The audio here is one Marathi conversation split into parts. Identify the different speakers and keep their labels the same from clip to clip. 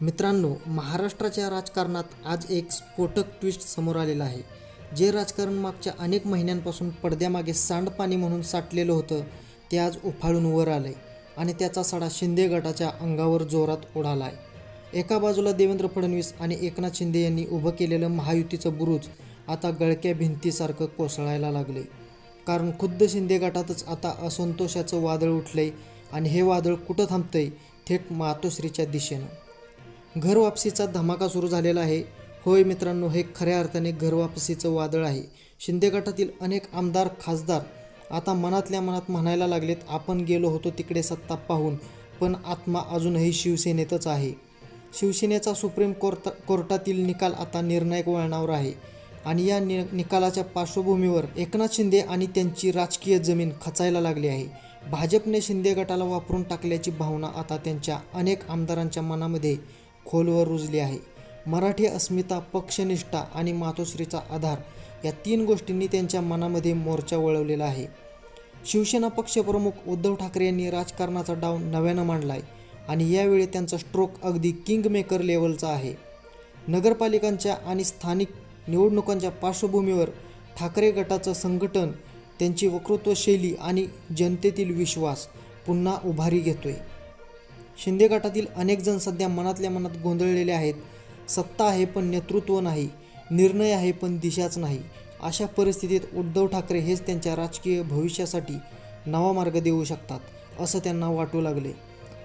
Speaker 1: मित्रांनो महाराष्ट्राच्या राजकारणात आज एक स्फोटक ट्विस्ट समोर आलेलं आहे. जे राजकारण मागच्या अनेक महिन्यांपासून पडद्यामागे सांडपाणी म्हणून साठलेलं होतं ते आज उफाळून वर आलं आहे आणि त्याचा सडा शिंदे गटाच्या अंगावर जोरात उडाला आहे एका बाजूला देवेंद्र फडणवीस आणि एकनाथ शिंदे यांनी उभं केलेलं महायुतीचं बुरुज आता गळक्या भिंतीसारखं कोसळायला लागले कारण खुद्द शिंदे गटातच आता असंतोषाचं वादळ उठलंय आणि हे वादळ कुठं थांबतंय थेट मातोश्रीच्या दिशेनं. घर वापसीचा धमाका सुरू झालेला आहे. होय मित्रांनो हे खऱ्या अर्थाने घर वापसीचं वादळ आहे. शिंदे गटातील अनेक आमदार खासदार आता मनातल्या मनात म्हणायला लागलेत आपण गेलो होतो तिकडे सत्ता पाहून पण आत्मा अजूनही शिवसेनेतच आहे. शिवसेनेचा सुप्रीम कोर्ट कोर्टातील निकाल आता निर्णायक वळणावर आहे. आणि या नि निकालाच्या पार्श्वभूमीवर एकनाथ शिंदे आणि त्यांची राजकीय जमीन खचायला लागली आहे. भाजपने शिंदे गटाला वापरून टाकल्याची भावना आता त्यांच्या अनेक आमदारांच्या मनामध्ये खोलवर रुजली आहे. मराठी अस्मिता पक्षनिष्ठा आणि मातोश्रीचा आधार या तीन गोष्टींनी त्यांच्या मनामध्ये मोर्चा वळवलेला आहे. शिवसेना पक्षप्रमुख उद्धव ठाकरे यांनी राजकारणाचा डाव नव्यानं मांडला आहे आणि यावेळी त्यांचा स्ट्रोक अगदी किंगमेकर लेवलचा आहे. नगरपालिकांच्या आणि स्थानिक निवडणुकांच्या पार्श्वभूमीवर ठाकरे गटाचं संघटन त्यांची वक्तृत्वशैली आणि जनतेतील विश्वास पुन्हा उभारी घेतोय. शिंदे गटातील अनेक जण सध्या मनातल्या मनात गोंधळलेले आहेत. सत्ता आहे पण नेतृत्व नाही निर्णय आहे पण दिशाच नाही. अशा परिस्थितीत उद्धव ठाकरे हेच त्यांच्या राजकीय भविष्यासाठी नवा मार्ग देऊ शकतात असं त्यांना वाटू लागले.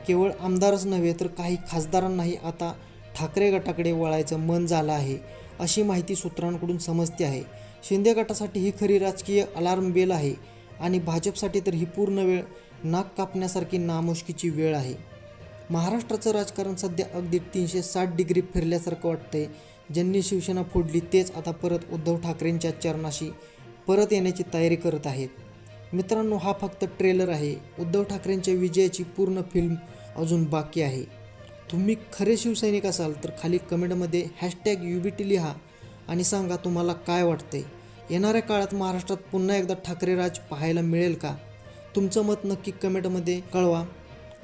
Speaker 1: केवळ आमदारच नव्हे तर काही खासदारांनाही आता ठाकरे गटाकडे वळायचं मन झालं आहे अशी माहिती सूत्रांकडून समजते आहे. शिंदे गटासाठी ही खरी राजकीय अलार्म बेल आहे आणि भाजपसाठी तर ही पूर्ण वेळ नाक कापण्यासारखी नामुष्कीची वेळ आहे. महाराष्ट्राचं राजकारण सध्या अगदी तीनशे साठ डिग्री फिरल्यासारखं वाटतंय. ज्यांनी शिवसेना फोडली तेच आता परत उद्धव ठाकरेंच्या चरणाशी परत येण्याची तयारी करत आहेत. मित्रांनो हा फक्त ट्रेलर आहे. उद्धव ठाकरेंच्या विजयाची पूर्ण फिल्म अजून बाकी आहे. तुम्ही खरे शिवसैनिक असाल तर खाली कमेंटमध्ये हॅशटॅग यू बी टी लिहा आणि सांगा तुम्हाला काय वाटतंय. येणाऱ्या काळात महाराष्ट्रात पुन्हा एकदा ठाकरे राज पाहायला मिळेल का? तुमचं मत नक्की कमेंटमध्ये कळवा.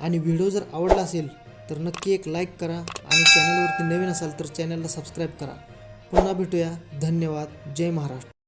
Speaker 1: आणि व्हिडिओ जर आवडला असेल तर नक्की एक लाईक करा आणि चॅनलवरती नवीन असाल तर चॅनलला सबस्क्राईब करा. पुन्हा भेटूया. धन्यवाद. जय महाराष्ट्र.